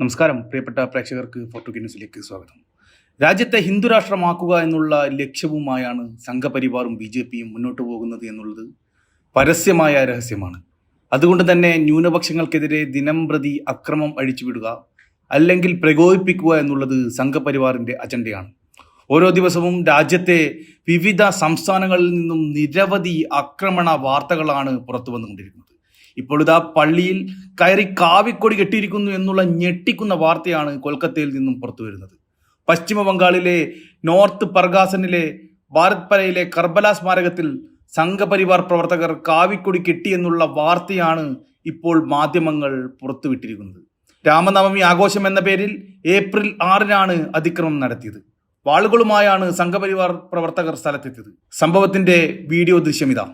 നമസ്കാരം. പ്രിയപ്പെട്ട പ്രേക്ഷകർക്ക് ഫോട്ടോ ന്യൂസിലേക്ക് സ്വാഗതം. രാജ്യത്തെ ഹിന്ദുരാഷ്ട്രമാക്കുക എന്നുള്ള ലക്ഷ്യവുമായാണ് സംഘപരിവാറും ബി ജെ പിയും മുന്നോട്ട് പോകുന്നത് എന്നുള്ളത് പരസ്യമായ രഹസ്യമാണ്. അതുകൊണ്ട് തന്നെ ന്യൂനപക്ഷങ്ങൾക്കെതിരെ ദിനം പ്രതി അക്രമം അഴിച്ചുവിടുക അല്ലെങ്കിൽ പ്രകോപിപ്പിക്കുക എന്നുള്ളത് സംഘപരിവാറിന്റെ അജണ്ടയാണ്. ഓരോ ദിവസവും രാജ്യത്തെ വിവിധ സംസ്ഥാനങ്ങളിൽ നിന്നും നിരവധി ആക്രമണ വാർത്തകളാണ് പുറത്തു വന്നുകൊണ്ടിരിക്കുന്നത് ഇപ്പോൾ ഇതാ പള്ളിയിൽ കയറി കാവിക്കൊടി കെട്ടിയിരിക്കുന്നു എന്നുള്ള ഞെട്ടിക്കുന്ന വാർത്തയാണ് കൊൽക്കത്തയിൽ നിന്നും പുറത്തു വരുന്നത്. പശ്ചിമ ബംഗാളിലെ നോർത്ത് പർഗാസനിലെ ഭാരത്പരയിലെ കർബല സ്മാരകത്തിൽ സംഘപരിവാർ പ്രവർത്തകർ കാവിക്കൊടി കെട്ടി എന്നുള്ള വാർത്തയാണ് ഇപ്പോൾ മാധ്യമങ്ങൾ പുറത്തുവിട്ടിരിക്കുന്നത്. രാമനവമി ആഘോഷം എന്ന പേരിൽ ഏപ്രിൽ ആറിനാണ് അതിക്രമം നടത്തിയത്. വാളുകളുമായാണ് സംഘപരിവാർ പ്രവർത്തകർ സ്ഥലത്തെത്തിയത്. സംഭവത്തിന്റെ വീഡിയോ ദൃശ്യമിതാ.